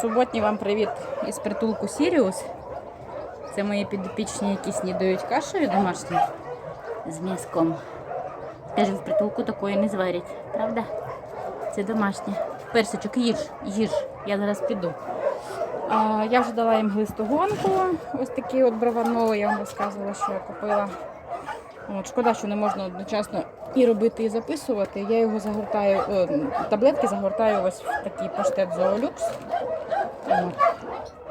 Суботній вам привіт із притулку Сіріус. Це мої підопічні, які снідають кашею домашньою з м'язком. Теж в притулку такої не зварять, правда? Це домашнє. Персичок, їж, їж, я зараз піду. А, я вже дала їм глистогонку, ось такий от бравано, я вам розказувала, що я купила. От, шкода, що не можна одночасно і робити, і записувати. Я його загортаю, о, таблетки загортаю ось в такий паштет Зоолюкс.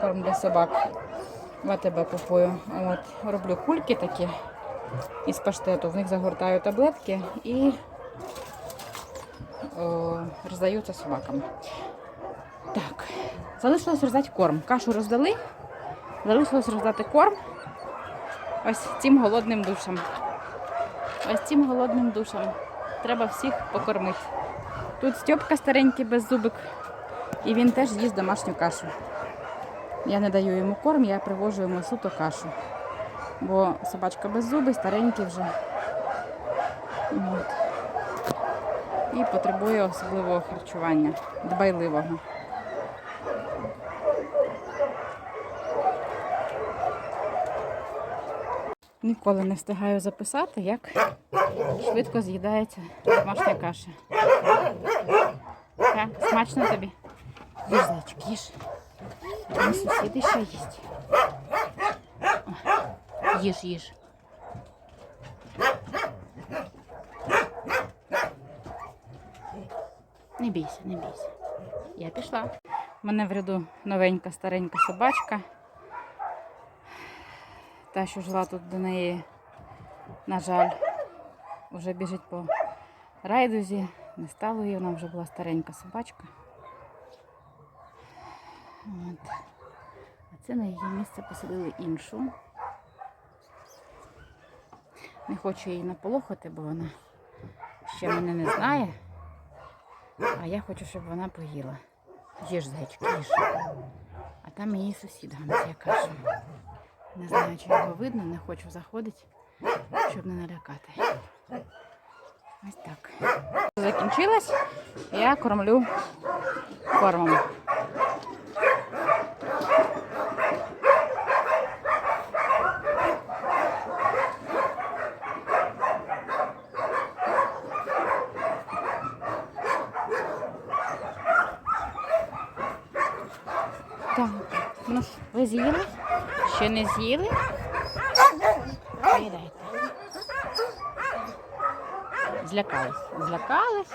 Корм для собак. В АТБ купую. От, роблю кульки такі із паштету, в них загортаю таблетки і о, роздаю це собакам. Так, залишилось роздати корм. Кашу роздали, залишилось роздати корм. Ось цим голодним душам. Ось цим голодним душам. Треба всіх покормити. Тут Стьопка старенький беззубик, і він теж їсть домашню кашу. Я не даю йому корм, я привожу йому суто кашу. Бо собачка беззубий, старенький вже. От. І потребує особливого харчування, дбайливого. Ніколи не встигаю записати, як швидко з'їдається домашня каша. Так, смачно тобі? Їж, зайчик, їж. Сусіди ще їсть. Їж, їж. Не бійся, не бійся. Я пішла. У мене в ряду новенька старенька собачка. Та, що жила тут до неї, на жаль, вже біжить по райдузі. Не стало її, вона вже була старенька собачка. От. А це на її місце посадили іншу. Не хочу її наполохати, бо вона ще мене не знає. А я хочу, щоб вона поїла. Їж, зайчик, їж. А там її сусід гамця каже. Не знаю, чи його видно, не хочу заходити, щоб не налякати. Ось так. Закінчилось. Я кормлю кормом. Так, ну ви з'їли? Ще не з'їли? Злякались. Злякались.